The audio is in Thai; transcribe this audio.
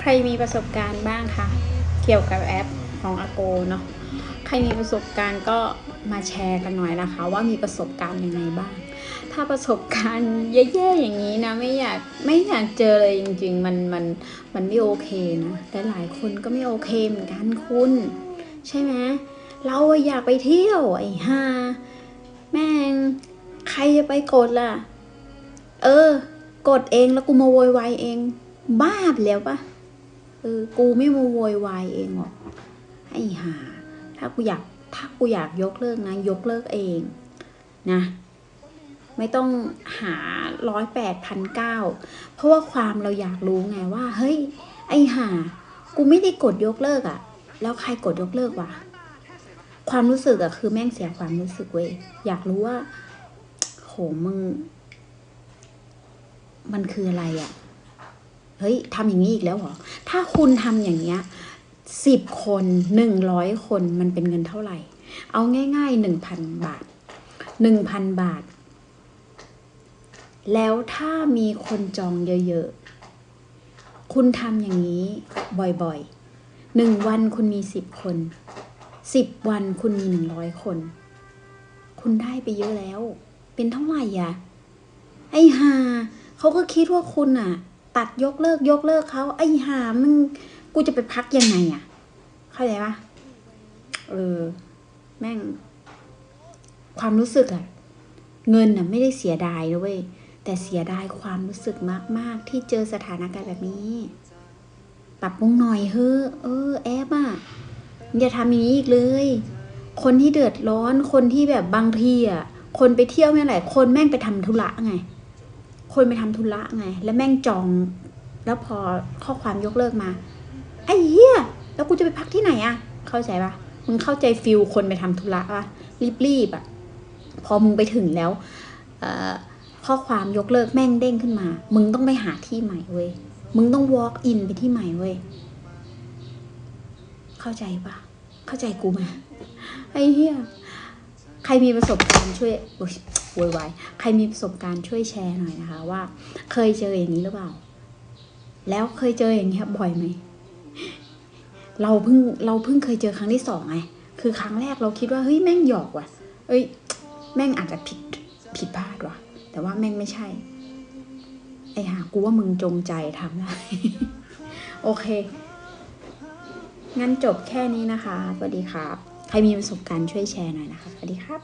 ใครมีประสบการณ์บ้างคะเกี่ยวกับแอปของอโกเนาะใครมีประสบการณ์ก็มาแชร์กันหน่อยนะคะ ว่ามีประสบการณ์ยังไงบ้าง ถ้าประสบการณ์แย่ๆอย่างนี้นะไม่อยากไม่อยากเจอเลยจริง ๆ มันมันมันไม่โอเคนะและหลายคนก็ไม่โอเคเหมือนกันคุณ ใช่ไหมเราอะอยากไปเที่ยวไอ้ห่าแม่ง ใครจะไปกดล่ะ เออ กดเองแล้วกูมาโวยวายเอง บ้าไปแล้วปะ เออกูไม่มาโวยวายเองหรอกไอ้ห่าถ้ากูอยากถ้ากูอยากยกเลิกนะ ยกเลิกเองนะ ไม่ต้องหาร้อยแปดพันเก้าเพราะว่าความเราอยากรู้ไงว่า เฮ้ย ไอ้ห่ากูไม่ได้กดยกเลิกอะแล้วใครกดยกเลิกวะความรู้สึกอะคือแม่งเสียความรู้สึกเว้ยอยากรู้ว่า โหมึง มันคืออะไรอะ่ะ เฮ้ยทำอย่างนี้อีกแล้วเหรอ ถ้าคุณทำอย่างเงี้ยสิบคนหนึ่งร้อยคนมันเป็นเงินเท่าไหร่ เอาง่ายๆหนึ่งพันบาทหนึ่งพันบาท แล้วถ้ามีคนจองเยอะๆ คุณทำอย่างนี้บ่อยๆหนึ่งวันคุณมีสิบคนสิบวันคุณมีหนึ่งร้อยคน คุณได้ไปเยอะแล้ว เป็นเท่าไหร่อะไอ้ห่าเขาก็คิดว่าคุณอะ ตัดยกเลิกยกเลิกเขาไอ้ห่ามึงกูจะไปพักยังไงอะ เข้าใจปะเออ แม่ง ความรู้สึกอะเงินอะไม่ได้เสียดายนะเว้ยแต่เสียดายความรู้สึกมาก ๆ ที่เจอสถานการณ์แบบนี้ ปรับปรุงหน่อยเฮ้อเออ แอปอะอย่าทำอย่างนี้อีกเลย คนที่เดือดร้อนคนที่แบบบางทีอะคนไปเที่ยวไม่ไหนคนแม่งไปทำธุระไง คนไปทำธุระไง แล้วแม่งจอง แล้วพอข้อความยกเลิกมา ไอ้เหี้ย แล้วกูจะไปพักที่ไหนอะเข้าใจปะมึงเข้าใจฟิลคนไปทำธุระปะรีบๆอะพอมึงไปถึงแล้วข้อความยกเลิกแม่งเด้งขึ้นมา มึงต้องไปหาที่ใหม่เว้ย มึงต้อง walk in ไปที่ใหม่เว้ย เข้าใจปะเข้าใจกูไหมไอ้เหี้ย ใครมีประสบการณ์ช่วย โอ๊ยวยวายใครมีประสบการณ์ช่วยแชร์หน่อยนะคะ ว่า เคยเจออย่างนี้หรือเปล่า แล้วเคยเจออย่างนี้บ่อยไหมเราเพิ่งเราเพิ่งเคยเจอครั้งที่สองไงคือครั้งแรกเราคิดว่าเฮ้ยแม่งหยอกว่ะ เอ้ย แม่งอาจจะผิดผิดพลาดว่ะ แต่ว่าแม่งไม่ใช่ ไอ้ห่ากูว่ามึงจงใจทำได้โอเค งั้นจบแค่นี้นะคะสวัสดีครับ ใครมีประสบการณ์ช่วยแชร์หน่อยนะคะสวัสดีครับ